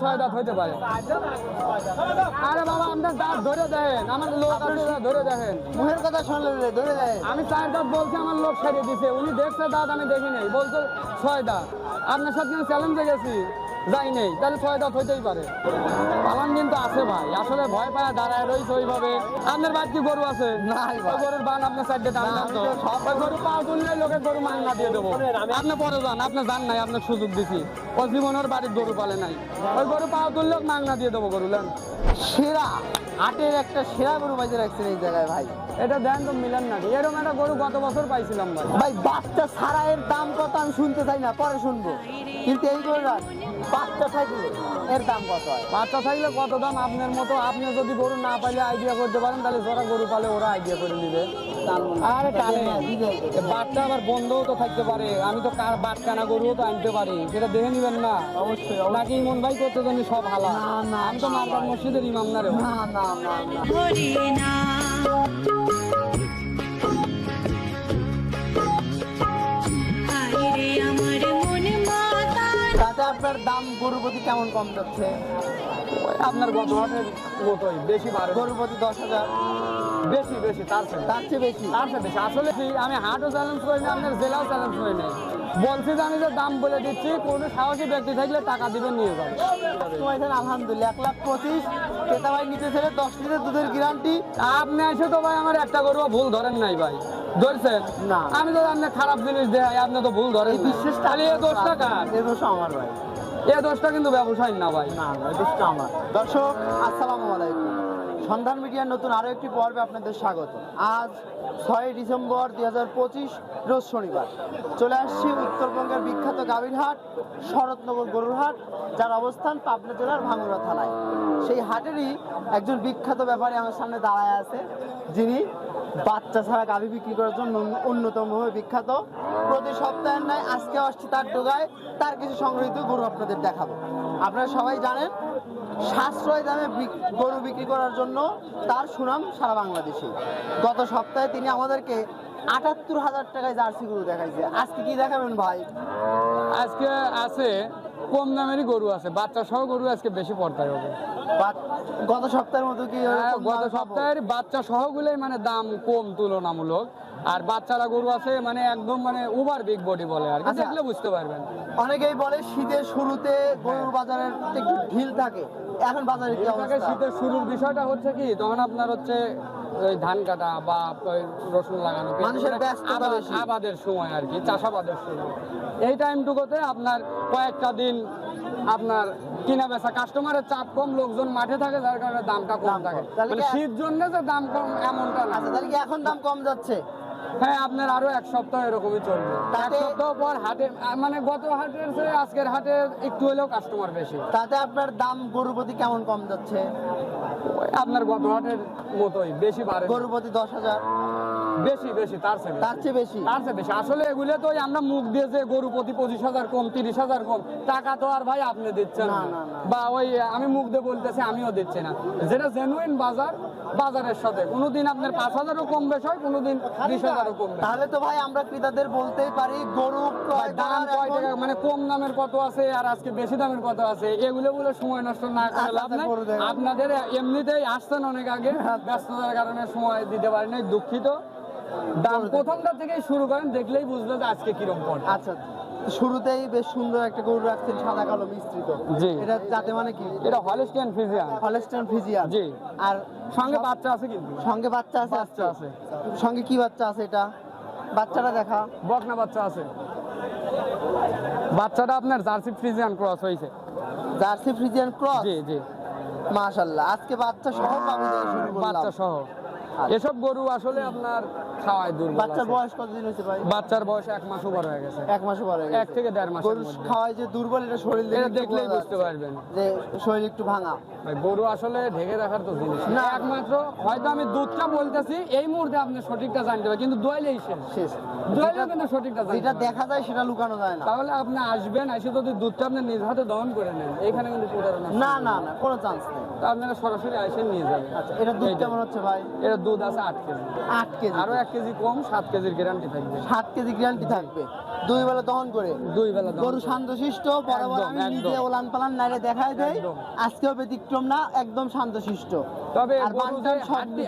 ছয় দাঁত হইতে পারে। আরে বাবা আপনার দাঁত ধরে দেখেন আমার লোক আছে ধরে দেখেন। মুখের কথা শুনলে ধরে দেখেন আমি চার দাঁত বলছি আমার লোক সারিয়ে দিছে। উনি দেখছে দাঁত আমি দেখি নাই। বলছে ছয় দাঁত। আপনার সাথে চ্যালেঞ্জে গেছি। যাই নেই তাহলে ছয় দাঁত হইতেই পারে। পালান দিন তো আছে ভাই আসলে ভয় পায় দাঁড়ায় রয়েছে ওইভাবে। আপনার বাদ কি গরু আছে? নাই গরুর বান আপনার সাইডে না, আমি সব- গরু পাও তুললে লোকের গরু মাংনা দিয়ে দেবো। আপনি পরে যান আপনি যান নাই আপনার সুযোগ দিছি। ও জীবনের বাড়ির গরু পালে নাই। ওই গরু পাও তুললে মাংনা দিয়ে দেবো গরু লেন। সেরা আটের একটা সেরা গরু বাজে রাখছেন এই জায়গায় ভাই। এটা দেন তো মিলেন নাকি এরকম একটা গরু গত বছর পাইছিলাম ভাই। ভাই বাচ্চা এর দাম কত আমি শুনতে চাই না পরে শুনব। কিন্তু এই গরুটার বাচ্চা থাকলে এর দাম কত হয়? বাচ্চা থাকলে কত দাম? আপনার মতো আপনি যদি গরু না পাইলে আইডিয়া করতে পারেন তাহলে যারা গরু পালে ওরা আইডিয়া করে নিবে আরে টানে বাচ্চা আবার বন্ধও তো থাকতে পারে। আমি তো কার বাটকানা গরুও তো আনতে পারি। সেটা দেখে নিবেন না? অবশ্যই নাকি মন ভাই করতে জানি সব হালা না, না, আমি তো না, মারবার ভাই। মসজিদের ইমাম না রে না না না। আপনার দাম গরু প্রতি কেমন কম যাচ্ছে? আপনার গত হাটের মতোই বেশি বাড়ে গরু প্রতি দশ হাজার। বেশি বেশি তার চেয়ে তার চেয়ে বেশি? তার সাথে বেশি। আসলে আমি হাটও চ্যালেঞ্জ করি না আপনার জেলাও চ্যালেঞ্জ করি নাই বলছি যে আমি যে দাম বলে দিচ্ছি কোনো সাহসী ব্যক্তি থাকলে টাকা দিবেন নিয়ে যাবে আলহামদুলিল্লাহ এক লাখ পঁচিশ। ক্রেতা ভাই নিতে ছেড়ে দশ লিটার দুধের গ্যারান্টি আপনি এসে তো ভাই আমার একটা গরু ভুল ধরেন নাই ভাই। ধরছেন? না। আমি তো আপনি খারাপ জিনিস দেয় আপনি তো ভুল ধরেন বিশেষ তাহলে এ দোষটা কার? এ দোষ আমার ভাই। এ দোষটা কিন্তু ব্যবসায়ী না ভাই। না না দোষটা আমার। দর্শক আসসালামু আলাইকুম। সন্ধান মিডিয়ার নতুন আরও একটি পর্বে আপনাদের স্বাগত। আজ ছয় ডিসেম্বর দুই হাজার পঁচিশ রোজ শনিবার। চলে আসছি উত্তরবঙ্গের বিখ্যাত গাভীরহাট শরৎনগর গরুরহাট যার অবস্থান পাবনা জেলার ভাঙ্গুড়া থানায়। সেই হাটেরই একজন বিখ্যাত ব্যাপারী আমার সামনে দাঁড়ায় আছে যিনি বাচ্চা ছাড়া গাভী বিক্রি করার জন্য অন্যতমভাবে বিখ্যাত। প্রতি সপ্তাহের নয় আজকে আসছি তার ডোগায় তার কিছু সংগৃহীত গরু আপনাদের দেখাবো। আপনারা সবাই জানেন, সাশ্রয় দামে গরু বিক্রি করার জন্য তার সুনাম সারা বাংলাদেশে গত সপ্তাহে তিনি আমাদেরকে আটাত্তর হাজার টাকায় জার্সি গরু দেখাইছে। আজকে কি দেখাবেন ভাই? আজকে আছে কম দামেরই গরু আছে। বাচ্চা সহ গরু আজকে বেশি পড়তায় হবে গত সপ্তাহের মতো কি হ্যাঁ, গত সপ্তাহের বাচ্চা সহগুলোই মানে দাম কম তুলনামূলক। আর বাচ্চারা গরু আছে মানে একদম মানে ওভার বিগ বডি বলে আর কি। আচ্ছা। দেখলে বুঝতে পারবেন। অনেকেই বলে শীতের শুরুতে গরুর বাজারের একটু ঢিল থাকে। এখন বাজারে শীতের শুরুর বিষয়টা হচ্ছে কি? তখন আপনার হচ্ছে ওই ধান কাটা বা রসুন লাগানো মানুষের। আবাদের সময় আর কি চাষাবাদের সময়। এই টাইমটুকুতে আপনার কয়েকটা দিন আপনার কিনা বেচা কাস্টমারের চাপ কম লোকজন মাঠে থাকে যার কারণে দামটা কম থাকে। মানে শীত জন্য যে দাম কম এমনটা না। আচ্ছা তাহলে কি এখন দাম কম যাচ্ছে? হ্যাঁ আপনার আরও এক সপ্তাহ এরকমই চলবে। এক তাতে- সপ্তাহ পর হাটে মানে গত হাটের চেয়ে আজকের হাটে একটু হলেও কাস্টমার বেশি। তাতে আপনার দাম গরু প্রতি কেমন কম যাচ্ছে? আপনার গত হাটের মতোই বেশি বাড়ে। গরু প্রতি দশ হাজার। বেশি বেশি তার চেয়ে তার চেয়ে বেশি। তার চেয়ে বেশি। আসলে এগুলো তো আমরা মুখ দিয়ে যে গরু প্রতি পঁচিশ হাজার কম তিরিশ হাজার কম টাকা তো আর ভাই আপনি দিচ্ছেন না। বা ওই আমি মুখ দিয়ে বলতেছি আমিও দিচ্ছি না। যেটা জেনুইন বাজার বাজারের সাথে। কোনোদিন আপনার পাঁচ হাজারও কম বেশ হয় কোনোদিন বিশ হাজারও কম তাহলে তো ভাই আমরা ক্রেতাদের বলতেই পারি গরু দাম কয় টাকা? মানে কম দামের কত আছে আর আজকে বেশি দামের কত আছে? এগুলো বলে সময় নষ্ট না করে আচ্ছা, লাভ আচ্ছা, নাই। আপনাদের এমনিতেই আসছেন অনেক আগে ব্যস্ততার কারণে সময় দিতে পারি নাই দুঃখিত। দাম প্রথমটা থেকেই শুরু করেন দেখলেই যে আজকে পড়ে আচ্ছা শুরুতেই বেশ সুন্দর একটা গরু রাখছেন সাদা কালো মিশ্রিত। জি। এটা যাতে মানে কি? এটা হলিস্টিয়ান ফিজিয়ান হলেস্টান ফিজিয়ান জি। আর সঙ্গে বাচ্চা আছে কিন্তু। সঙ্গে বাচ্চা আছে? বাচ্চা আছে। সঙ্গে কি বাচ্চা আছে এটা? বাচ্চাটা দেখা। বকনা বাচ্চা আছে। বাচ্চাটা আপনার জার্সি ফ্রিজিয়ান ক্রস হয়েছে। জার্সি ফ্রিজিয়ান ক্রস জি জি। মাশাআল্লাহ আজকে বাচ্চা সহ পাবি থেকে শুরু করলাম। বাচ্চা সহ এসব গরু আসলে আপনার খাওয়ায় দুর্বল বাচ্চার। বয়স কতদিন হয়েছে ভাই? বাচ্চার বয়স এক মাস উপর হয়ে গেছে। এক মাস পরে এক থেকে দেড় মাসের গরু খাওয়ায় যে দুর্বল এটা শরীর এটা দেখে দেখলেই বুঝতে পারবেন। যে শরীর একটু ভাঙা। ভাই গরু আসলে ঢেকে রাখার তো জিনিস। না। একমাত্র হয়তো আমি দুধটা বলতেছি এই মুহূর্তে আপনি সঠিকটা জানতে পারবেন কিন্তু দোয়াইলেই শেষ। শেষ। দোয়াইলেও কিন্তু সঠিকটা জানতে যেটা দেখা যায় সেটা লুকানো যায় না। তাহলে আপনি আসবেন এসে যদি দুধটা আপনি নিজ হাতে দহন করে নেন এখানে কিন্তু প্রতারণা না না। না কোনো চান্স নেই। আপনারা সরাসরি এসে নিয়ে যাবেন। আচ্ছা এটা দুধ। কেমন হচ্ছে ভাই? এটা দুধ আছে আট কেজি। আট কেজি। আরও এক কেজি কম সাত কেজির গ্যারান্টি থাকবে। সাত কেজি গ্যারান্টি থাকবে। দুই বেলা দহন করে। দুই বেলা গরু। শান্তশিষ্ট বরাবর আমি নিজে ওলান পালান নাইরে দেখায় দেয়। আজকেও ব্যতিক্রম না একদম শান্তশিষ্ট তবে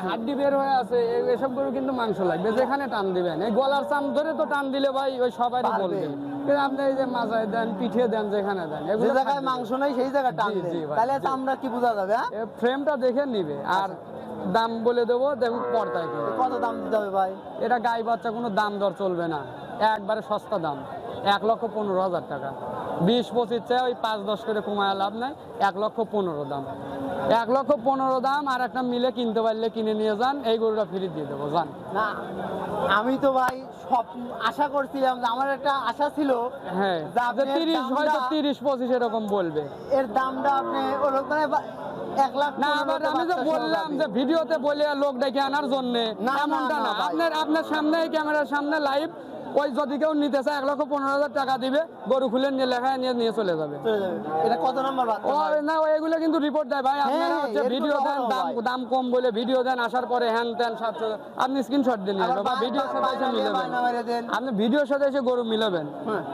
হাড্ডি বের হয়ে আছে এসব গরু কিন্তু মাংস লাগবে। যেখানে টান দিবেন এই গলার চাম ধরে তো টান দিলে ভাই ওই পারবে। বলবে। আপনি এই যে মাজায় দেন পিঠে দেন যেখানে দেন যে জায়গায় মাংস নেই সেই জায়গায় টান ভাই, তাহলে আমরা কি বোঝা যাবে হ্যাঁ? ফ্রেমটা দেখে নিবে আর দাম বলে দেবো দেখুন পর্দায় কত দাম দিতে হবে ভাই? এটা গাই বাচ্চা কোনো দাম দর চলবে না। একবারে সস্তা দাম। এক লক্ষ পনেরো হাজার টাকা। বিশ পঁচিশ চাই ওই পাঁচ দশ করে কমায় লাভ নাই। এক লক্ষ পনেরো দাম। এক লক্ষ পনেরো দাম আর একটা মিলে কিনতে পারলে কিনে নিয়ে যান এই গরুটা ফিরিয়ে দিয়ে দেবো যান। না আমি তো ভাই আশা করছিলাম যে আমার একটা আশা ছিল হ্যাঁ তিরিশ হয়তো তিরিশ পঁচিশ এরকম বলবে। এর দামটা আপনি ওরকম এক লাখ না আবার আমি যে বললাম যে ভিডিওতে বলে লোক ডেকে আনার জন্য এমনটা না আপনার আপনার সামনে ক্যামেরার সামনে লাইভ ওই যদি কেউ নিতে চায় এক লক্ষ পনেরো হাজার টাকা দিবে গরু খুলে নিয়ে লেখা নিয়ে নিয়ে চলে যাবে। এটা কত নম্বর ও না এগুলো কিন্তু রিপোর্ট দেয় ভাই। আপনারা হ্যাঁ, হচ্ছে ভিডিও দেন দাম দাম কম বলে ভিডিও দেন আসার পরে হ্যান ত্যান সাতশো আপনি স্ক্রিনশট দিয়ে নিয়ে আবার আসবেন বা বা- ভিডিওর সাথে এসে মিলাবেন। দেন। আপনি ভিডিওর সাথে এসে গরু মিলাবেন। হ্যাঁ।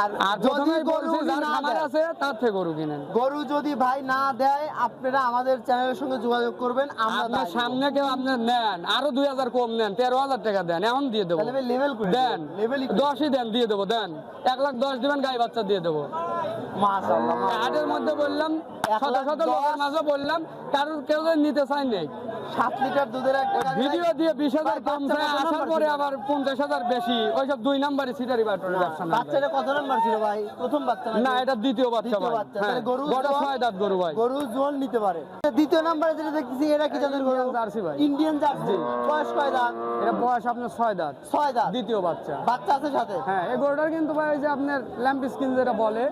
আর আর যদি গরু না আছে তার থেকে গরু কিনেন। গরু যদি ভাই না দেয় আপনারা আমাদের চ্যানেলের সঙ্গে যোগাযোগ করবেন আমরা সামনে কেউ আপনি নেন আরও দুই হাজার কম নেন তেরো হাজার টাকা দেন এখন দিয়ে দেবো। লেভেল দেন দশই দেন দিয়ে দেবো দেন। এক লাখ দশ দিবেন গাই বাচ্চা দিয়ে দেবো। হাটের মধ্যে বললাম শত শত লোকের মাঝে বললাম কারোর কেউ নিতে চাই নেই। সাত লিটার দুধের ভিডিও দিয়ে বিশ হাজার কম বাচ্চা আসার পরে আবার পঞ্চাশ হাজার বেশি। ওইসব দুই নাম্বারই সিটারি বাটরের ব্যবসা বাচ্চাটা কত নাম্বার ছিল ভাই? প্রথম বাচ্চা না এটা দ্বিতীয় বাচ্চা ভাই। বাচ্চা। হ্যাঁ তাহলে গরু বড় ছয় দাঁত গরু ভাই। গরু জোন নিতে পারে। দ্বিতীয় নাম্বারে যেটা দেখতেছি এটা কি জাতের গরু? জার্সি ভাই। ইন্ডিয়ান জার্সি বয়স কয় দাঁত? এটা বয়স আপনার ছয় দাঁত। ছয় দাঁত। দ্বিতীয় বাচ্চা। বাচ্চা আছে সাথে? হ্যাঁ এই গরুটার কিন্তু ভাই ওই যে আপনার ল্যাম্প স্কিন যেটা বলে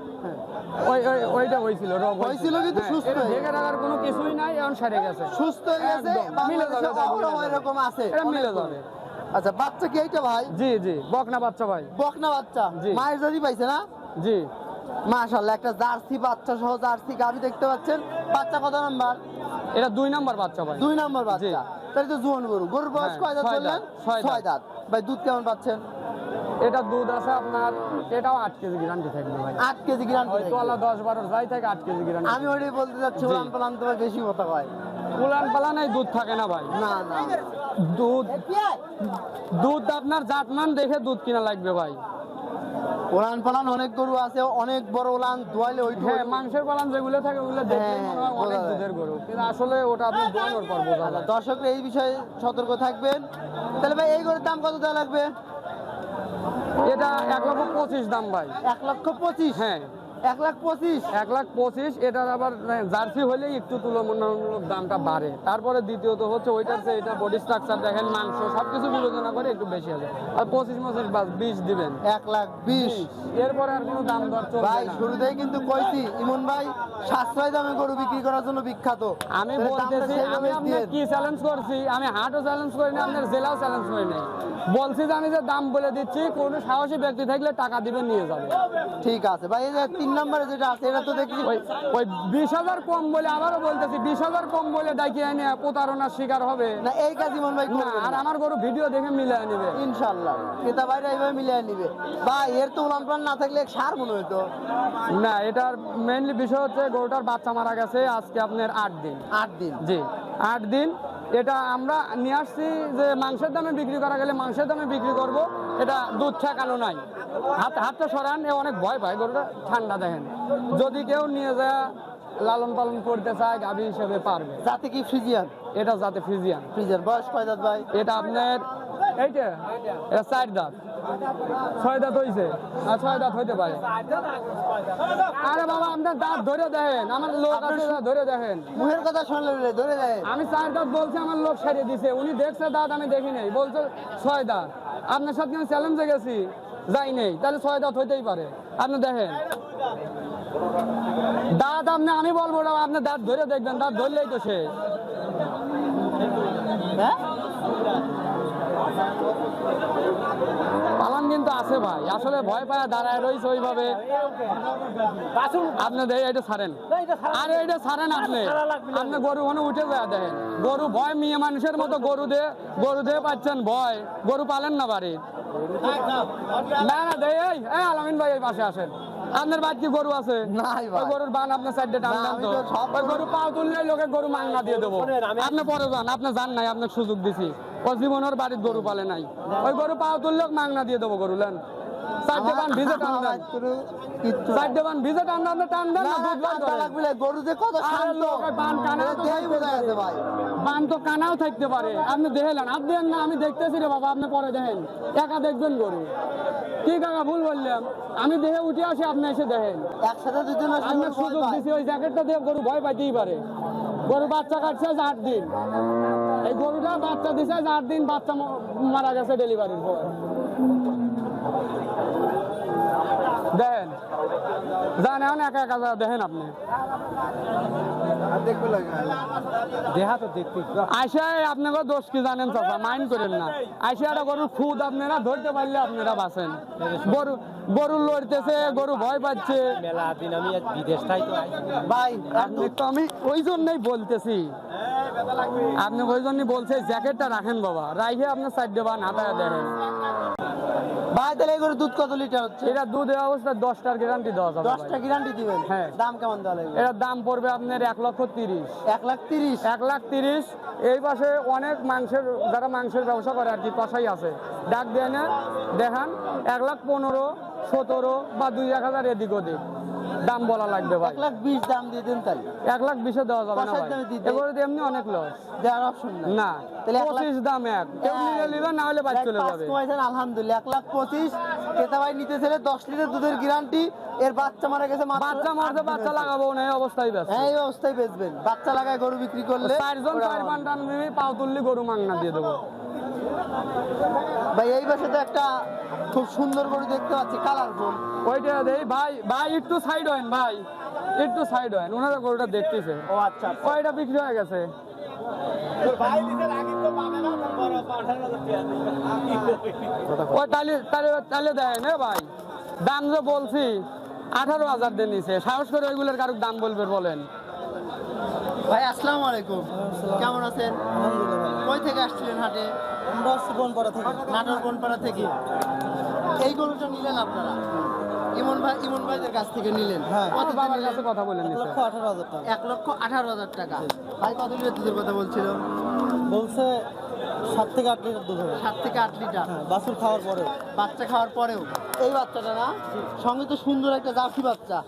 ওই ওই ওইটা হয়েছিল রোগ হয়েছিল কিন্তু হ্যাঁ, সুস্থ এটা রাখার কোনো কিছুই নাই এখন সারে গেছে। সুস্থ হয়ে গেছে। মিলে যাবে, বাংলাদেশে তাই মিলে অহরহ যাবে। এরকম আছে। এটা মিলে যাবে। আচ্ছা বাচ্চা কি এইটা ভাই? জি জি বকনা বাচ্চা ভাই। বকনা বাচ্চা? মায়ের যদি পাইছে না? জি। মাশাআল্লাহ একটা জার্সি বাচ্চা সহ জার্সি দেখতে পাচ্ছেন। বাচ্চা কত নাম্বার? এটা দুই নাম্বার বাচ্চা ভাই। দুই নাম্বার বাচ্চা। তাহলে তো জোয়ান গরু। গরুর বয়স হ্যাঁ, কয় দাঁত বললেন? ছয় দাঁত। ভাই দুধ কেমন পাচ্ছেন? এটা দুধ আছে আপনার এটাও আট কেজি গ্যারান্টি থাকবে ভাই। আট কেজি তোলা দশ বারো যাই থাকে আট কেজি গ্যারান্টি আমি ওইটাই বলতে চাচ্ছি বেশি কথা হয়। উলান পালানাই দুধ থাকে না ভাই। না না। দুধ দুধ আপনার জাতমান দেখে দুধ কিনা লাগবে ভাই। উলান পালান অনেক গরু আছে অনেক বড় উলান দোয়াইলে ওই হ্যাঁ মাংসের পালান যেগুলো থাকে ওগুলো দেখে হ্যাঁ, অনেক দুধের গরু। কিন্তু আসলে ওটা আপনি দোয়ানোর পর বোঝা যায়। দর্শকরা এই বিষয়ে সতর্ক থাকবেন। তাহলে ভাই এই গরুর দাম কত দেওয়া লাগবে? এটা এক লক্ষ পঁচিশ দাম ভাই। এক লক্ষ পঁচিশ? হ্যাঁ। এক লাখ পঁচিশ। এক লাখ পঁচিশ এটার আবার জার্সি হলেই একটু তুলনামূলক দামটা বাড়ে। তারপরে দ্বিতীয়ত হচ্ছে ওইটার চেয়ে এটা বডি স্ট্রাকচার দেখেন মাংস সবকিছু বিবেচনা করে একটু বেশি আছে আর পঁচিশ মাসের বাস বিশ দিবেন। এক লাখ বিশ। এরপরে আর কোনো দাম দর চলবে ভাই না। শুরুতেই কিন্তু কইছি ইমন ভাই সাশ্রয় দামে গরু বিক্রি করার জন্য বিখ্যাত। আমি বলতেছি আমি আপনার কি চ্যালেঞ্জ করছি? আমি হাটও চ্যালেঞ্জ করিনি আপনার জেলাও চ্যালেঞ্জ করিনি বলছি যে আমি যে দাম বলে দিচ্ছি কোনো সাহসী ব্যক্তি থাকলে টাকা দিবে নিয়ে যাবে ঠিক আছে। ভাই এই যে তিন নম্বরে যেটা আছে এটা তো দেখি। ওই ওই বিশ হাজার কম বলে আবারও বলতেছি বিশ হাজার কম বলে ডাকি এনে প্রতারণার শিকার হবে। না এই কাজ ইমন ভাই না আর আমার গরু ভিডিও দেখে নিবে। ইনশাল্লাহ ক্রেতা ভাইরা এইভাবে মিলিয়ে নিবে। ভাই এর তো উলান পালান না থাকলে সার মনে হইতো। না এটার মেইনলি বিষয় হচ্ছে গরুটার বাচ্চা মারা গেছে আজকে আপনার আট দিন। আট দিন। জি আট দিন। এটা আমরা নিয়ে আসছি যে মাংসের দামে বিক্রি করা গেলে মাংসের দামে বিক্রি করব এটা দুধ ঠেকানো নাই। হাত হাতটা সরান এ অনেক ভয় পায় গরুটা ঠান্ডা দেখেন। যদি কেউ নিয়ে যায় লালন পালন করতে চায় গাভী হিসেবে পারবে। যাতে কি ফ্রিজিয়ান? এটা যাতে ফ্রিজিয়ান। ফ্রিজিয়ান। বয়স কয় ভাই? এটা আপনার এইটা এটা চার দাঁত। ছয় দাঁত হইছে। আর ছয় দাঁত হইতে পারে। আরে বাবা আপনার দাঁত ধরে দেখেন। আমার লোক আছে ধরে দেখেন। মুখের কথা শুনলে ধরে দেয় আমি চার দাঁত বলছি আমার লোক সারিয়ে দিছে। উনি দেখছে দাঁত আমি দেখি নাই। বলছে ছয় দাঁত। আপনার সাথে আমি চ্যালেঞ্জে গেছি। যাই নেই। তাহলে ছয় দাঁত হইতেই পারে। আপনি দেখেন। দাঁত আপনি আমি বলব না আপনি দাঁত ধরে দেখবেন। দাঁত ধরলেই তো শেষ। হ্যাঁ? পালন কিন্তু আছে ভাই। আসলে ভয় পায় দাঁড়ায় রয়েছে ওইভাবে। আপনি এটা ছাড়েন। আরে এটা ছাড়েন আপনি। আপনি গরু ওখানে উঠে যায় দেখেন। গরু ভয় মেয়ে মানুষের মতো গরু দিয়ে গরু দিয়ে পাচ্ছেন ভয়। গরু পালেন না বাড়ির না না দেই এই আলামিন ভাই এই পাশে আসেন। আপনার বাড়ি কি গরু আছে? নাই ভাই। গরুর বান আপনার সাইডে টান না, দেন আমি তো। তো সব গরু পাও তুললে লোকে গরু মাংনা দিয়ে দেবো। আপনি পরে যান আপনি যান নাই আপনার সুযোগ দিছি। ও জীবনের বাড়ির গরু পালে নাই। ওই গরু পাও তুললে মাংনা দিয়ে দেবো গরু লেন। কানাও থাকতে পারে। আপনি দেখলেন আপনি না আমি দেখতেছি রে বাবা আপনি পরে দেখেন। একা দেখবেন গরু। কি কাকা ভুল বললাম। আমি দেখে উঠে আসি আপনি এসে দেখেন। একসাথে ভয় সুযোগ দিছি ওই জ্যাকেটটা দিয়ে গরু ভয় পাইতেই পারে। গরু বাচ্চা কাটছে আট দিন। এই গরুটা বাচ্চা দিছে আট দিন বাচ্চা মারা গেছে ডেলিভারির পর। দেখেন। যান এখন একা একা দেখেন আপনি। আইসায় আপনাকে দোষ কি জানেন চাচা? মাইন্ড করেন না। আইসা একটা গরুর খুদ আপনারা ধরতে পারলে আপনারা বাঁচেন। গরু গরু লড়তেছে গরু ভয় পাচ্ছে। মেলা দিন আমি বিদেশ ভাই আপনি তো আমি ওই জন্যই বলতেছি। আপনি ওই বলছে জ্যাকেটটা রাখেন বাবা। রাইখে আপনার সাইড দেবা হাতায় দেখেন। ভাই তাহলে এই দুধ কত লিটার হচ্ছে? এটা দুধ দেওয়া অবস্থায় দশটার গ্যারান্টি দেওয়া যাবে দশটা গ্যারান্টি দিবেন? হ্যাঁ। দাম কেমন দেওয়া লাগবে এটার দাম পড়বে আপনার এক লক্ষ তিরিশ। এক লাখ তিরিশ? এক লাখ তিরিশ। এই পাশে অনেক মাংসের যারা মাংসের ব্যবসা করে আর কি কষাই আছে। ডাক দিয়ে না দেখান এক লাখ পনেরো সতেরো বা দুই এক হাজার এদিক ওদিক। দাম বলা লাগবে ভাই। এক লাখ বিশ দাম দিয়ে দেন তাহলে। এক লাখ বিশে দেওয়া যাবে না ভাই। এগুলো তো এমনি অনেক লস দেওয়ার অপশন না তাহলে পঁচিশ দাম এক। কেউ নিলে নিবে না হলে বাদ চলে যাবে। কমাইছেন আলহামদুলিল্লাহ। এক লাখ পঁচিশ। ক্রেতা ভাই নিতে ছেলে দশ লিটার দুধের গ্যারান্টি এর বাচ্চা মারা গেছে বাচ্চা মারতে বাচ্চা লাগাবো না এই অবস্থায় ব্যস্ত। হ্যাঁ এই অবস্থায় বেচবেন। বাচ্চা লাগায় গরু বিক্রি করলে চারজন চার। পান টান পাও তুললি গরু মাংনা দিয়ে দেবো। ভাই এই পাশে তো একটা খুব সুন্দর গরু দেখতে পাচ্ছি কালারফুল ওইটা দেই ভাই ভাই একটু সাইড হয়েন ভাই। একটু সাইড হয়েন ওনারা গরুটা দেখতেছে। ও আচ্ছা ওইটা বিক্রি হয়ে গেছে? ওই তাহলে তাহলে তাহলে দেয় না ভাই? দাম যে বলছি আঠারো হাজার দিয়ে নিছে। সাহস করে ওইগুলোর কারুক দাম বলবে বলেন। ভাই আসসালামু আলাইকুম। কেমন আছেন? কই থেকে আসছিলেন হাটে? আমরা বনপাড়া থেকে। নাটোর বনপাড়া থেকে। এই গরুটা নিলেন আপনারা? ইমন ভাই ইমন ভাইদের কাছ থেকে নিলেন। হ্যাঁ। কত বাবার কাছে কথা বলে নিছে। লক্ষ আঠারো হাজার এক লক্ষ আঠারো হাজার টাকা। ভাই কত লিটার দুধের কথা বলছিল? বলছে সাত থেকে আট লিটার দুধ হবে। সাত থেকে আট লিটার। হ্যাঁ বাছুর খাওয়ার পরে বাচ্চা খাওয়ার পরেও? এই বাচ্চাটা না? সঙ্গে তো সুন্দর একটা জাফি বাচ্চা।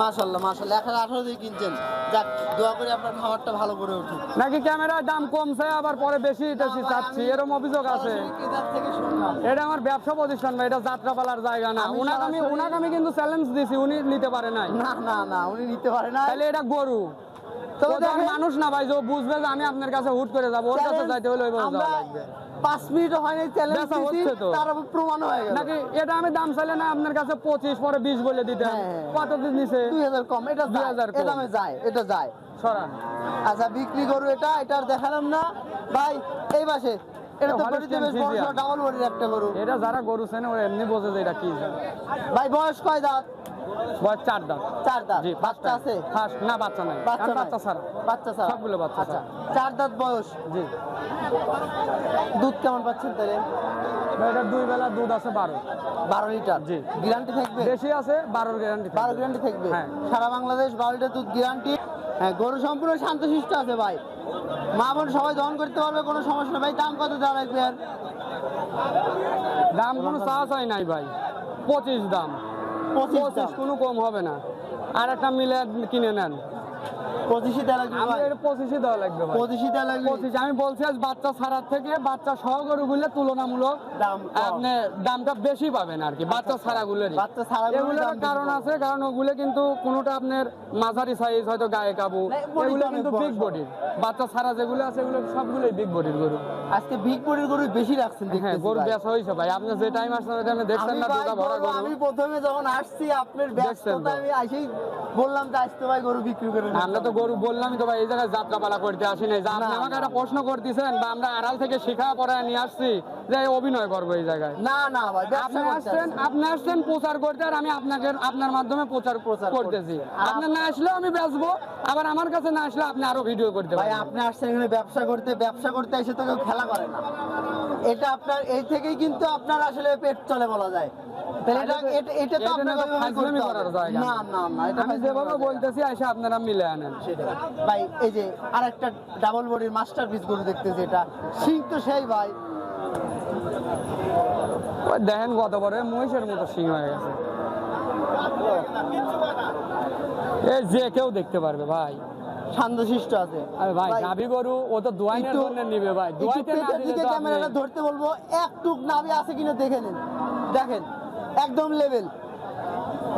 মাশাল্লাহ মাশাল্লাহ এক হাজার আঠারো দিয়ে কিনছেন। যাক দোয়া করে আপনার খাবারটা ভালো করে উঠুক। নাকি ক্যামেরার দাম কমছে আবার পরে বেশি টেশি চাচ্ছি। এরকম অভিযোগ আছে। সরাসরি ক্রেতার থেকে শুনলাম। এটা আমার ব্যবসা প্রতিষ্ঠান ভাই এটা যাত্রাপালার জায়গা না। উনাকে আমি উনাকে আমি কিন্তু চ্যালেঞ্জ দিছি উনি নিতে পারে নাই। না না না উনি নিতে পারে না তাহলে এটা গরু। মানুষ না ভাই যে বুঝবে যে আমি আপনার কাছে হুট করে যাব ওর কাছে যাইতে হলে ওইভাবে যাওয়া লাগবে। পাঁচ মিনিট হয়নি চ্যালেঞ্জ হচ্ছে তো। তার প্রমাণ হয়ে গেল। নাকি এটা আমি দাম চাইলে না আপনার কাছে পঁচিশ পরে বিশ বলে দিতে হ্যাঁ, হ্যাঁ। কত নিছে? দুই হাজার কম এটা দুই হাজার দামে যায় এটা যায় সরান। আচ্ছা বিক্রি করু এটা এটা দেখালাম না। ভাই এই পাশে। এটা তো এটা বেশ বড় ডাবল বডির একটা গরু। এটা যারা গরু চেনে ওরা এমনি বোঝে যে এটা কি ভাই বয়স কয় দাঁত? বয়স চার দাম চার দাঁত। জি বাচ্চা আছে? ফার্স্ট না বাচ্চা নাই। বাচ্চা বাচ্চা ছাড়া। বাচ্চা ছাড়া। সবগুলো বাচ্চা আচ্ছা চার দাঁত বয়স? জি। দুধ কেমন পাচ্ছেন তাহলে? এটা দুই বেলা দুধ আছে বারো। বারো লিটার? জি। গ্যারান্টি থাকবে? বেশি আছে বারোর গ্যারান্টি বারো গ্যারান্টি থাকবে? হ্যাঁ। সারা বাংলাদেশ বারো লিটার দুধ গ্যারান্টি? হ্যাঁ গরু সম্পূর্ণ শান্তশিষ্ট আছে ভাই। মা বোন সবাই দহন করতে পারবে কোনো সমস্যা ভাই দাম কত দেওয়া লাগবে আর? দাম কোনো চাষ হয় নাই ভাই। পঁচিশ দাম। পঁচিশ কোনো কম হবে না। আর একটা মিলে কিনে নেন। পঁচিশই দেওয়া লাগবে আমি ভাই। এর পঁচিশই দেওয়া লাগবে ভাই। দেওয়া লাগবে। পঁচিশ আমি বলছি আজ বাচ্চা ছাড়ার থেকে বাচ্চা সহ গরুগুলো তুলনামূলক দাম আপনি দামটা বেশি পাবেন আর কি বাচ্চা ছাড়াগুলোর বাচ্চা এগুলোর কারণ আছে কারণ ওগুলো কিন্তু কোনোটা আপনার মাঝারি সাইজ হয়তো গায়ে কাবু। এগুলো কিন্তু বিগ বডির বাচ্চা ছাড়া যেগুলো আছে এগুলো সবগুলোই বিগ বডির গরু। আজকে বিগ বডির গরু বেশি রাখছেন হ্যাঁ গরু বেচা হয়েছে ভাই। আপনি যে টাইম আসছেন ওই টাইমে দেখছেন না ভাই ভরা গরু। আমি প্রথমে যখন আসছি আপনার ব্যস্ততা আমি আসেই বললাম যে আসতে ভাই গরু বিক্রি করে আমরা তো গরু বললামই তো ভাই এই জায়গায় যাত্রাপালা করতে আসি নাই। আপনি আমাকে একটা প্রশ্ন করতেছেন বা আমরা আড়াল থেকে শেখা পড়ায় নিয়ে আসছি যে অভিনয় করব এই জায়গায়। না না ভাই আপনি আসছেন আপনি আসছেন প্রচার করতে আর আমি আপনাকে আপনার মাধ্যমে প্রচার প্রচার করতেছি। আপনি না আসলেও আমি বেচবো আবার আমার কাছে না আসলে আপনি আরও ভিডিও করতে ভাই আপনি আসছেন এখানে ব্যবসা করতে ব্যবসা করতে এসে তো কেউ খেলা করে না। এটা আপনার এই থেকেই কিন্তু আপনার আসলে পেট চলে বলা যায়। এটা তো। জায়গা। না না না এটা আমি যেভাবে। বলতেছি এসে আপনারা মিলে আনেন। সেটাই। ভাই এই যে আরেকটা ডাবল বডির মাস্টার পিস গরু দেখতেছি এটা। সিং তো সেই ভাই। দেখেন এই মহিষের মতো সিং হয়ে গেছে। এই যে কেউ দেখতে পারবে ভাই। শান্তশিষ্ট আছে। আরে ভাই গাভী গরু ও তো দোয়াইনের একটু- জন্য নিবে ভাই। একটু দোয়াইতে না দিকে তো ক্যামেরাটা ধরতে বলব এক টুক নাভি আছে কিনা দেখে নিন। দেখেন একদম লেভেল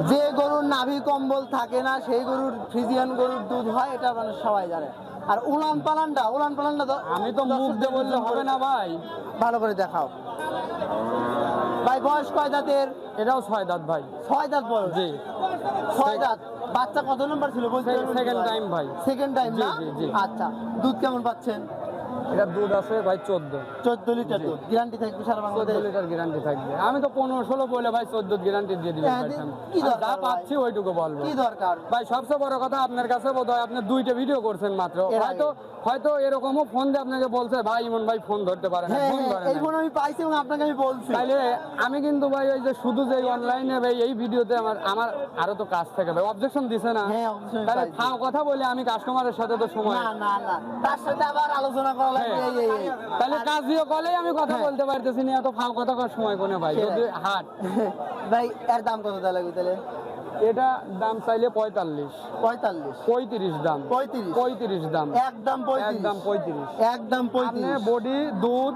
যে গরুর নাভি কম্বল থাকে না সেই গরুর ফ্রিজিয়ান গরুর দুধ হয় এটা মানে সবাই জানে। আর উলান পালানটা উলান পালানটা তো আমি তো মুখ দিয়ে বললে হবে না ভাই। ভালো করে দেখাও। ভাই বয়স কয় দাঁতের? এটাও ছয় দাঁত ভাই। ছয় দাঁত বয়স? জি। ছয় দাঁত। বাচ্চা কত নম্বর ছিল? বলতে second time ভাই। সেকেন্ড টাইম না। আচ্ছা দুধ কেমন পাচ্ছেন? এটা দুধ আছে ভাই চোদ্দ। চোদ্দ লিটার দুধ। গ্যারান্টি থাকবে সারা চোদ্দ লিটার গ্যারান্টি থাকবে। আমি তো পনেরো ষোলো বলে ভাই চোদ্দ গ্যারান্টি দিয়ে দিবেন যা পাচ্ছি ওইটুকু বলব। কি দরকার? ভাই সবচেয়ে বড় কথা আপনার কাছে বোধ হয় আপনি দুইটা ভিডিও করছেন মাত্র। হয়তো হয়তো এরকমও ফোন দিয়ে আপনাকে বলছে ভাই ইমন ভাই ফোন ধরতে পারে না হ্যাঁ ফোন হ্যাঁ, ধরে এই ফোন আমি পাইছি এবং আপনাকে আমি বলছি। তাইলে আমি কিন্তু ভাই ওই যে শুধু যে অনলাইনে ভাই এই ভিডিওতে আমার আমার আরও তো কাজ থাকে ভাই অবজেকশন দিছে না। হ্যাঁ, তাহলে। ফাও কথা বলে আমি কাস্টমারের সাথে তো সময় না না না তার সাথে আবার আলোচনা করা লাগবে। এই তাহলে আর- কাজ দিয়ে কলেই আমি কথা। বলতে পারতেছি না এত ফাও কথা করার সময় কোনে ভাই যদি হাট। ভাই এর দাম কত লাগবে তাহলে এটা দাম চাইলে পঁয়তাল্লিশ। পঁয়তাল্লিশ। পঁয়ত্রিশ দাম। পঁয়ত্রিশ। পঁয়ত্রিশ দাম। একদম একদম পঁয়ত্রিশ। একদম পঁয়ত্রিশ। বডি দুধ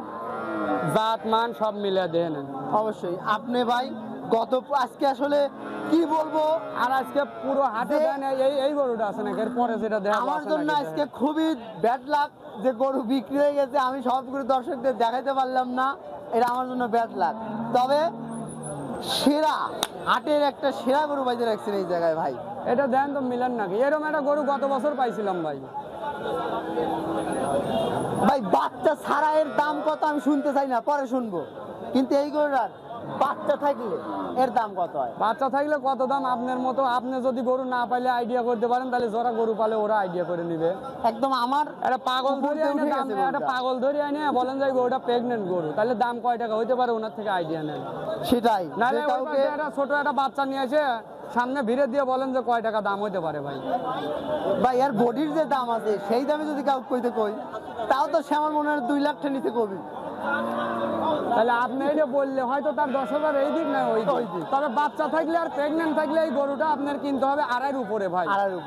জাত মান সব মিলে দেন অবশ্যই। আপনি ভাই গত আজকে আসলে কি বলব? আর আজকে পুরো হাটে এই- এই গরুটা আছে নাকি? এরপরে যেটা দেখা আমার জন্য আজকে খুবই ব্যাড লাক যে গরু বিক্রি হয়ে গেছে আমি সবগুলো দর্শকদের দেখাতে পারলাম না। এটা আমার জন্য ব্যাড লাক তবে সেরা আটের একটা সেরা গরু বাইতে রাখছেন এই জায়গায় ভাই। এটা দেন তো মিলেন নাকি? এরকম একটা গরু গত বছর পাইছিলাম ভাই। ভাই বাচ্চা ছাড়া এর দাম কত আমি শুনতে চাই না পরে শুনব। কিন্তু এই গরুটার বাচ্চা থাকলে এর দাম কত হয়? বাচ্চা থাকলে কত দাম? আপনার মতো আপনি যদি গরু না পাইলে আইডিয়া করতে পারেন তাহলে যারা গরু পালে ওরা আইডিয়া করে নিবে। একদম আমার একটা পাগল ধরে একটা পাগল ধরে বলেন গরুটা প্রেগনেন্ট গরু। তাহলে দাম কয় টাকা? হইতে পারে ওনার থেকে আইডিয়া নেন। সেটাই নাহলে কাউকে একটা ছোট একটা বাচ্চা নিয়ে এসে সামনে ভিড়ে দিয়ে বলেন যে কয় টাকা দাম হইতে পারে ভাই। ভাই এর বডির যে দাম আছে সেই দামে যদি কাউকে কইতে কই তাও তো আমার মনে হয় দুই লাখ টাকা নিতে কবি। তাহলে আপনি এই যে বললে হয়তো তার দশ হাজার এই দিক না ওই দিক। তবে বাচ্চা থাকলে আর প্রেগনেন্ট থাকলে এই গরুটা আপনার কিনতে হবে আড়াইয়ের উপরে ভাই।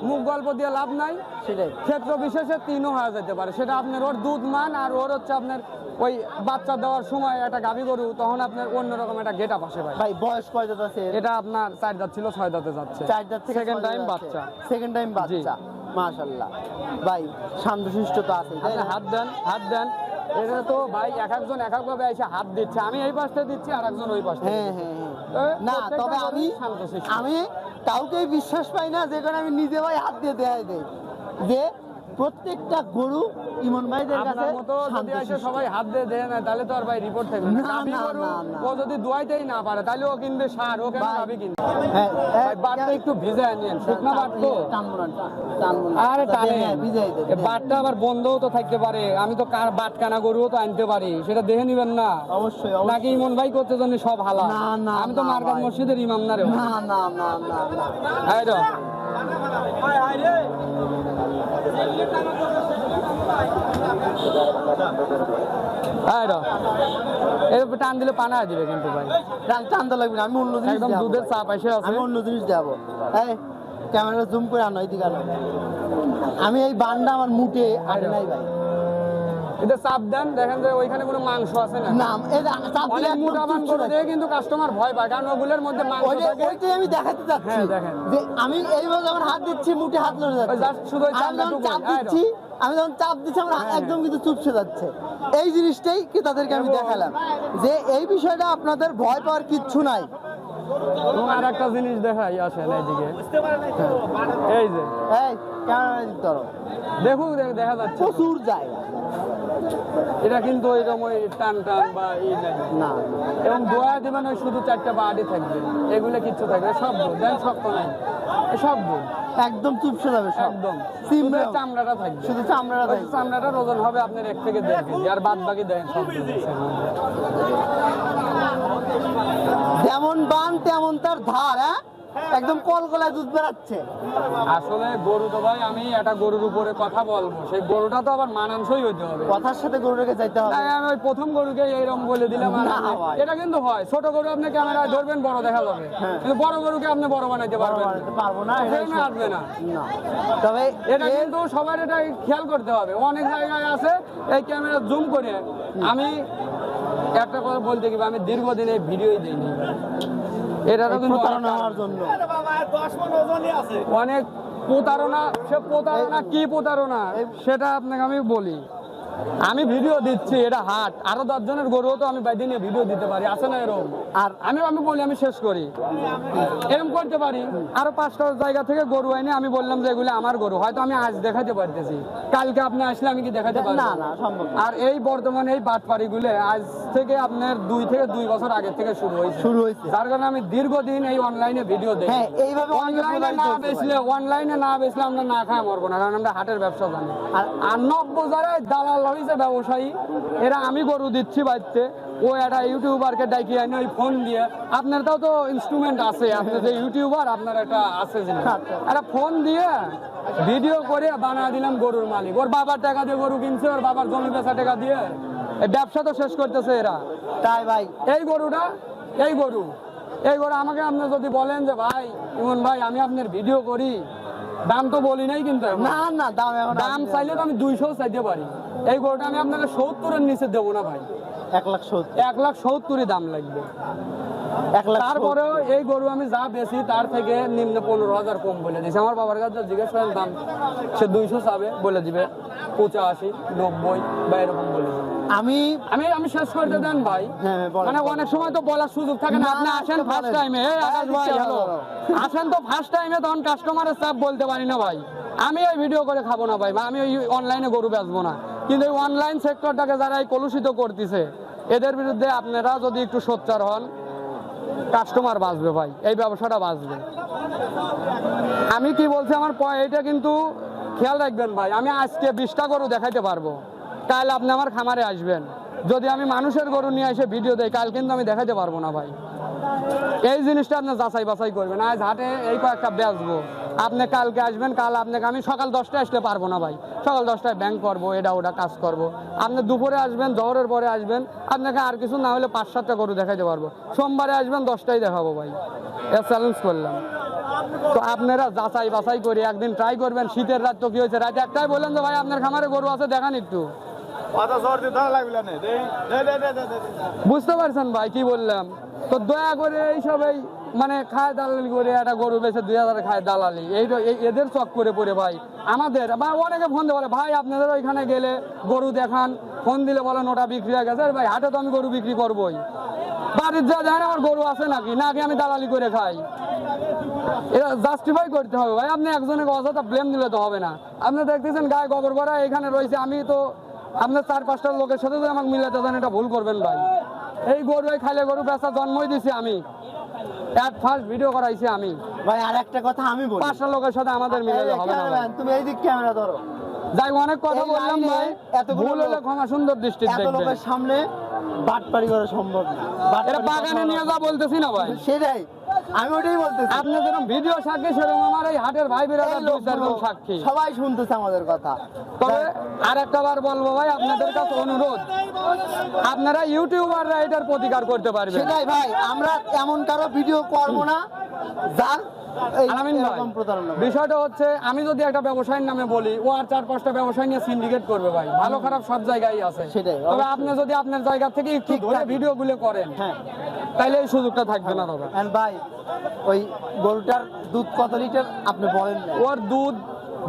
মুখ গল্প দিয়ে লাভ নাই। সেটাই। ক্ষেত্র বিশেষে তিনও হয়ে যেতে পারে। সেটা আপনার ওর দুধ মান আর ওর হচ্ছে আপনার ওই বাচ্চা দেওয়ার সময় একটা গাভী গরু তখন আপনার অন্যরকম একটা গেট আপ আসে ভাই। ভাই বয়স কয় দাঁত আছে এটা আপনার চার দাঁত ছিল ছয় দাঁতে যাচ্ছে। চার দাঁত থেকে সেকেন্ড টাইম বাচ্চা। সেকেন্ড টাইম বাচ্চা। মাশাআল্লাহ ভাই শান্তশিষ্ট তো আছে? হাত দেন হাত দেন। এটা তো ভাই এক একজন এক একভাবে এসে হাত দিচ্ছে। আমি এই পাশে দিচ্ছি আর একজন ওই পাশে হ্যাঁ হ্যাঁ হ্যাঁ। না তবে আমি আমি কাউকেই বিশ্বাস পাই না যে কারণে আমি নিজে ভাই হাত দিয়ে দেয় দেয় যে প্রত্যেকটা গরু ইমন ভাইদের কাছে মতো যদি এসে সবাই হাত দিয়ে দেয় না তাহলে তো আর ভাই রিপোর্ট থাকবে না। না, গরু না, না। ও যদি দুয়াইতেই না পারে তাহলে ও কিনবে সার ও কেন গাভী কিনবে? হ্যাঁ, ভাই বাটটা একটু ভিজে আনিয়েন শুকনা বাট তো আরে টানে বাটটা আবার বন্ধও তো থাকতে পারে আমি তো কার বাট কানা গরুও তো আনতে পারি সেটা দেখে নিবেন না। অবশ্যই। নাকি ইমন ভাই করতে জন্য সব হালা না, না, আমি তো ভাই। মসজিদের ইমাম না রে। না না না না না। উপর টান দিলে পানা দিবে কিন্তু ভাই। টান তো লাগবে না, আমি অন্য জিনিস একদম দুধের চাপ এসে আছে। আমি অন্য জিনিস দেবো এই ক্যামেরা জুম করে আনো এদিকে আনো। আমি এই বান্ডা আমার মুটে আটে নাই ভাই। এটা চাপ দেন দেখেন যে ওইখানে কোনো মাংস আছে না। না এটা চাপ দিলে অনেক মোটা। দিয়ে কিন্তু কাস্টমার ভয় পায় কারণ ওগুলোর মধ্যে মাংস থাকে। ওইটাই আমি দেখাতে চাচ্ছি হ্যাঁ, দেখেন। যে আমি এইভাবে যখন হাত দিচ্ছি মুটে হাত লড়ে যাচ্ছে। শুধু চাপ হ্যাঁ, দিচ্ছি আমি যখন চাপ দিচ্ছি আমার হ্যাঁ, একদম কিন্তু চুপসে যাচ্ছে। এই জিনিসটাই কি তাদেরকে আমি দেখালাম যে এই বিষয়টা আপনাদের ভয় পাওয়ার কিচ্ছু নাই। এবং আর একটা জিনিস দেখাই আসেন এইদিকে। এই যে। এই ক্যামেরা দেখুক দেখা যাচ্ছে। প্রচুর জায়গা। এটা কিন্তু এরকম ওই টান টান বা ই নাই না এবং দোয়া দেবেন ওই শুধু চারটা বাড়ি থাকবে। এগুলো কিচ্ছু থাকবে সব গুড় দেন শক্ত নাই। সব গুড় একদম চুপসে যাবে সব। একদম। সিম চামড়াটা থাকবে। শুধু চামড়াটা থাকবে। চামড়াটার ওজন হবে আপনার এক থেকে দেড় কেজি আর বাদ বাকি দেন সব যেমন বান তেমন তার ধার হ্যাঁ? একদম কলকলায় দুধ বেড়াচ্ছে। আসলে গরু তো ভাই আমি একটা গরুর উপরে কথা বলব। সেই গরুটা তো আবার মানানসই হইতে হবে। কথার সাথে গরু রেখে যাইতে হবে। আমি ওই প্রথম গরুকে এইরকম বলে দিলাম আর। এটা কিন্তু হয়। ছোট গরু আপনি ক্যামেরায় ধরবেন বড় দেখা যাবে। হ্যাঁ। কিন্তু বড় গরুকে আপনি বড় বানাইতে পারবেন পারব না সত্যি। আসবে না। না। তবে এটা কিন্তু সবার এটা খেয়াল করতে হবে। অনেক জায়গায় আছে এই ক্যামেরা জুম করে। আমি একটা কথা বলতে কি আমি দীর্ঘদিন এই ভিডিওই দিইনি। এটা তো কিন্তু জন্য। অনেক প্রতারণা সে প্রতারণা কি প্রতারণা? সেটা আপনাকে আমি বলি। আমি ভিডিও দিচ্ছি এটা হাট। আরও দশ জনের গরুও তো আমি বাইরে নিয়ে ভিডিও দিতে পারি। আছে না এরকম আর আমি আমি বলি আমি শেষ করি। এরকম করতে পারি। আরও পাঁচটা জায়গা থেকে গরু এনে আমি বললাম যে এগুলো আমার গরু। হয়তো আমি আজ দেখাতে পারতেছি। কালকে আপনি আসলে আমি কি দেখাতে পারব? না, না, সম্ভব আর এই বর্তমানে এই বাটপাড়ি গুলো আজ থেকে আপনার দুই থেকে দুই বছর আগে থেকে শুরু হয়েছে। শুরু হয়েছে। যার কারণে আমি দীর্ঘদিন এই অনলাইনে ভিডিও দেখি হ্যাঁ, এইভাবে অনলাইনে না বেচলে অনলাইনে না বেচলে আমরা না খাই মরবো না কারণ আমরা হাটের ব্যবসা জানি। আর- নব্বই যারা দালাল হয়েছে ব্যবসায়ী এরা আমি গরু দিচ্ছি বাড়িতে ও একটা ইউটিউবারকে ডাকি আনি ওই ফোন দিয়ে আপনার তাও তো ইনস্ট্রুমেন্ট আছে আপনার যে ইউটিউবার আপনার একটা আছে আচ্ছা। একটা ফোন দিয়ে ভিডিও করে বানা দিলাম গরুর মালিক। ওর বাবার টাকা দিয়ে গরু কিনছে ওর বাবার জমি বেচা টাকা দিয়ে। এই ব্যবসা তো শেষ করতেছে এরা। তাই ভাই। এই গরুটা এই গরু এই গরু আমাকে আপনি যদি বলেন যে ভাই ইমন ভাই আমি আপনার ভিডিও করি। দাম তো বলি নাই কিন্তু না না দাম এখন দাম চাইলে তো আমি দুইশো চাইতে পারি। এই গরুটা আমি আপনাকে সত্তরের নিচে দেবো না ভাই। এক লাখ সত্তর। এক লাখ সত্তরই দাম লাগবে। তারপরেও এই গরু আমি যা বেশি তার থেকে নিম্ন পনেরো হাজার কম বলে দিয়েছি। আমার বাবার কাছে জিজ্ঞেস করেন দাম সে দুইশো চাবে বলে দিবে। পঁচাশি নব্বই বা এরকম বলে দিবে। আমি আমি আমি শেষ করতে দেন ভাই। হ্যাঁ, হ্যাঁ, মানে অনেক সময় তো বলার সুযোগ থাকে না। আপনি আসেন ফার্স্ট টাইমে হ্যালো। বলো। আসেন তো ফার্স্ট টাইমে তখন কাস্টমারের চাপ বলতে পারি না ভাই। আমি এই ভিডিও করে খাব না ভাই। আমি ওই অনলাইনে গরু বেচবো না। কিন্তু এই অনলাইন সেক্টরটাকে যারা এই কলুষিত করতেছে এদের বিরুদ্ধে আপনারা যদি একটু সোচ্চার হন কাস্টমার বাঁচবে ভাই। এই ব্যবসাটা বাঁচবে। আমি কি বলছি আমার এটা কিন্তু খেয়াল রাখবেন ভাই। আমি আজকে বিশটা গরু দেখাইতে পারব। কাল আপনি আমার খামারে আসবেন। যদি আমি মানুষের গরু নিয়ে এসে ভিডিও দেই, কাল কিন্তু আমি দেখাতে পারব না ভাই। এই জিনিসটা আপনি যাচাই বাছাই করবেন। আজ হাটে এই কয়েকটা বেচবো। আপনি কালকে আসবেন, কাল আপনাকে আমি সকাল দশটায় আসতে পারব না ভাই। সকাল দশটায় ব্যাংক করব, এটা ওটা কাজ করব। আপনি দুপুরে আসবেন, জহরের পরে আসবেন, আপনাকে আর কিছু না হলে পাঁচ সাতটা গরু দেখাতে পারব। সোমবারে আসবেন, দশটায় দেখাবো ভাই। এ চ্যালেঞ্জ করলাম। তো আপনারা যাচাই বাছাই করে একদিন ট্রাই করবেন। শীতের রাত তো কি হয়েছে? রাত একটাই বললেন যে, ভাই, আপনার খামারে গরু আছে, দেখান একটু। বুঝতে পারছেন ভাই, কি বললাম? তো দয়া করে এই মানে খায় দালালি করে একটা গরু বেছে দুই হাজার খায় দালালি। এই এদের চক করে পড়ে ভাই। আমাদের, বা অনেকে ফোন দিয়ে বলে, ভাই, আপনাদের ওইখানে গেলে গরু দেখান। ফোন দিলে বলেন ওটা বিক্রি হয়ে গেছে। ভাই, হাটে তো আমি গরু বিক্রি করবোই। বাড়ির যা যায় আমার গরু আছে নাকি? নাকি আমি দালালি করে খাই? এটা জাস্টিফাই করতে হবে ভাই। আপনি একজনের অযথা ব্লেম দিলে তো হবে না। আপনি দেখতেছেন গায়ে গোবর করা এখানে রয়েছে। আমি তো আপনার চার পাঁচটা লোকের সাথে যদি আমাকে মিলাতে চান এটা ভুল করবেন ভাই। এই গরু এই খালে গরু বেচা জন্মই দিছি আমি। এক ফার্স্ট ভিডিও করাইছি আমি। ভাই আর একটা কথা আমি বলি। পাঁচটা লোকের সাথে আমাদের মিলাতে হবে না ভাই। তুমি এই দিক ক্যামেরা ধরো। যাই অনেক কথা বললাম ভাই। এতগুলো ভুল হলে ক্ষমা সুন্দর দৃষ্টিতে এত লোকের সামনে করা সম্ভব না। এটা বাগানে নিয়ে যা বলতেছি না ভাই। সেটাই। আমি ওটাই বলতেছি। আপনি যেরকম ভিডিও সাক্ষী সেরকম আমার এই হাটের ভাই এই দুই চারজন সাক্ষী। সবাই শুনতেছে আমাদের কথা। তবে আর একটা বার বলব ভাই আপনাদের কাছে অনুরোধ আপনারা ইউটিউবাররা এটার প্রতিকার করতে পারবেন। সেটাই ভাই আমরা এমন কারও ভিডিও করব না যার বিষয়টা হচ্ছে আমি যদি একটা ব্যবসায়ীর নামে বলি ও আর চার পাঁচটা ব্যবসায়ী নিয়ে সিন্ডিকেট করবে ভাই। ভালো খারাপ সব জায়গায় আছে। তবে আপনি যদি আপনার জায়গা থেকে একটু ঠিক ধরে ভিডিও গুলো করেন হ্যাঁ। তাইলে এই সুযোগটা থাকবে না দাদা। ভাই ওই গরুটার দুধ কত লিটার আপনি বলেন? ওর দুধ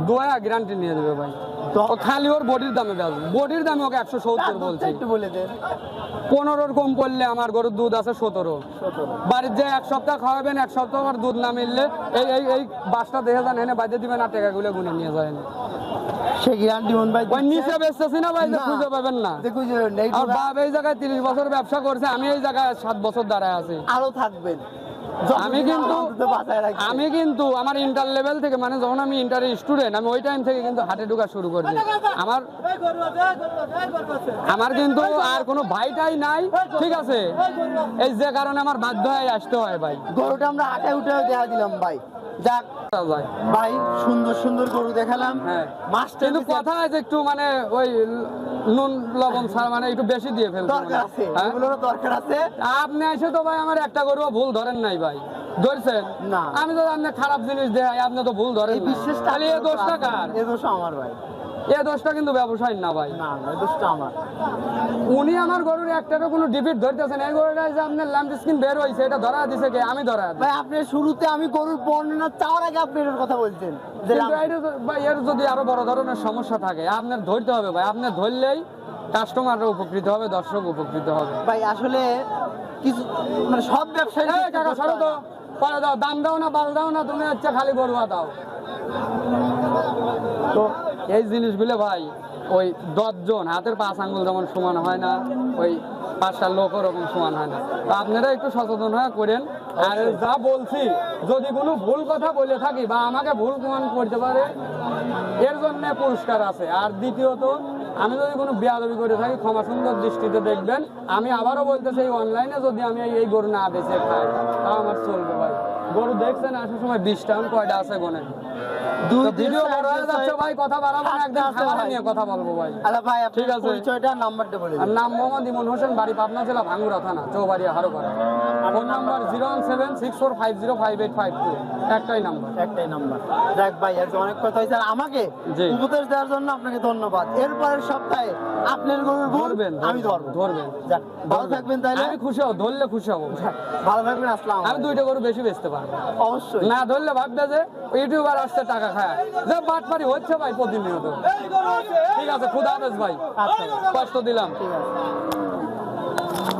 দোয়া গ্যারান্টি নিয়ে দেবে ভাই। তো খালি ওর বডির দামে বেচবে। বডির দামে ওকে একশো সত্তর বলছি। একটু বলে দেন। পনেরোর কম পড়লে আমার গরুর দুধ আছে সতেরো। বাড়ির যে এক সপ্তাহ খাওয়াবেন এক সপ্তাহ আমার দুধ না মিললে এই এই এই বাসটা দেখে যান এনে বাইরে দিবেন আর টাকাগুলো গুনে নিয়ে যায় সে গ্যারান্টি মন ভাই ওই নিচে বেচতেছি না ভাই খুঁজে পাবেন না। আর বাপ এই জায়গায় তিরিশ বছর ব্যবসা করছে আমি এই জায়গায় সাত বছর দাঁড়ায় আছি। আরও থাকবেন। আমি কিন্তু আমি কিন্তু আমার ইন্টার লেভেল থেকে মানে যখন আমি ইন্টারের স্টুডেন্ট আমি ওই টাইম থেকে কিন্তু হাটে ঢোকা শুরু করি আমার আমার কিন্তু আর কোনো ভাইটাই নাই ঠিক আছে? এই যে কারণে আমার বাধ্য হয়ে আসতে হয় ভাই। গরুটা আমরা হাটে উঠে দেওয়া দিলাম ভাই। যাক ভাই ভাই সুন্দর সুন্দর গরু দেখালাম। হ্যাঁ। কিন্তু কথা আছে একটু মানে ওই নুন লবণ ছাড়া মানে একটু বেশি দিয়ে ফেলতে দরকার আছে হ্যাঁ? দরকার আছে। আপনি এসে তো ভাই আমার একটা গরু ভুল ধরেন নাই ভাই। ধরছেন? না। আমি তো আপনি খারাপ জিনিস দেখাই আপনি তো ভুল ধরেন বিশ্বাস। খালি এ দোষটা কার? এ দোষ আমার ভাই। এ দোষটা কিন্তু ব্যবসায়ী না ভাই। না না দোষটা আমার। উনি আমার গরুর একটারও কোনো ডিফিট ধরতেছেন এই গরুটা যে আপনার ল্যাম্প স্কিন বের হয়েছে এটা ধরা দিছে কে? আমি ধরা ভাই আপনি শুরুতে আমি গরুর বর্ণনা চাওয়ার আগে আপনি এটার কথা বলছেন ভাই এর যদি আরও বড় ধরনের সমস্যা থাকে আপনার ধরতে হবে ভাই। আপনার ধরলেই কাস্টমাররা উপকৃত হবে দর্শক উপকৃত হবে। ভাই আসলে কিছু মানে সব ব্যবসায়ী কাকা সরো তো। দাম দাও না বাল দাও না তুমি হচ্ছে খালি গরুয়া দাও। তো এই জিনিসগুলো ভাই, ওই দশজন, হাতের পাঁচ আঙ্গুল যেমন সমান হয় না, ওই পাঁচটা লোক ওরকম সমান হয় না। তো আপনারা একটু সচেতন হয়ে করেন। আর যা বলছি, যদি কোনো ভুল কথা বলে থাকি বা আমাকে ভুল প্রমাণ করতে পারে, এর জন্য পুরস্কার আছে। আর দ্বিতীয়ত, আমি যদি কোনো বেয়াদবি করে থাকি, ক্ষমা সুন্দর দৃষ্টিতে দেখবেন। আমি আবারও বলতেছি, এই অনলাইনে যদি আমি এই- গরু না বেঁচে খাই, তাও আমার চলবে ভাই। গরু দেখছেন আসার সময় বিশটা আমি কয়টা আছে গোনে দুই তো দিন ভিডিও বড় হয়ে যাচ্ছে ভাই কথা বাড়াবো না একদিন খাবার নিয়ে কথা বলব ভাই। ভাই ঠিক আছে। পরিচয়টা নাম্বারটা বলে দিন। নাম মোহাম্মদ ইমন হোসেন বাড়ি পাবনা জেলা ভাঙ্গুরা থানা Chaubaria Haropara. Phone number zero one seven six four five zero five eight five two. একটাই নাম্বার। একটাই নাম্বার। দেখ ভাই আজকে অনেক কথা হয়েছে। আর আমাকে জি। উপদেশ দেওয়ার জন্য আপনাকে ধন্যবাদ। এরপরের সপ্তাহে আপনার ভুল ধরবেন আমি ধরবো। ধরবেন। ভালো থাকবেন তাহলে। আমি খুশি হব ধরলে খুশি হব। ভালো থাকবেন আসসালাম আমি দুইটা গরু বেশি বেচতে অবশ্যই। না ধরলে ভাববে যে ইউটিউবার আসছে টাকা খায়। যে বাটপারি হচ্ছে ভাই প্রতিনিয়ত। ঠিক আছে খুদা হাফেজ ভাই। আচ্ছা। কষ্ট দিলাম। ঠিক আছে।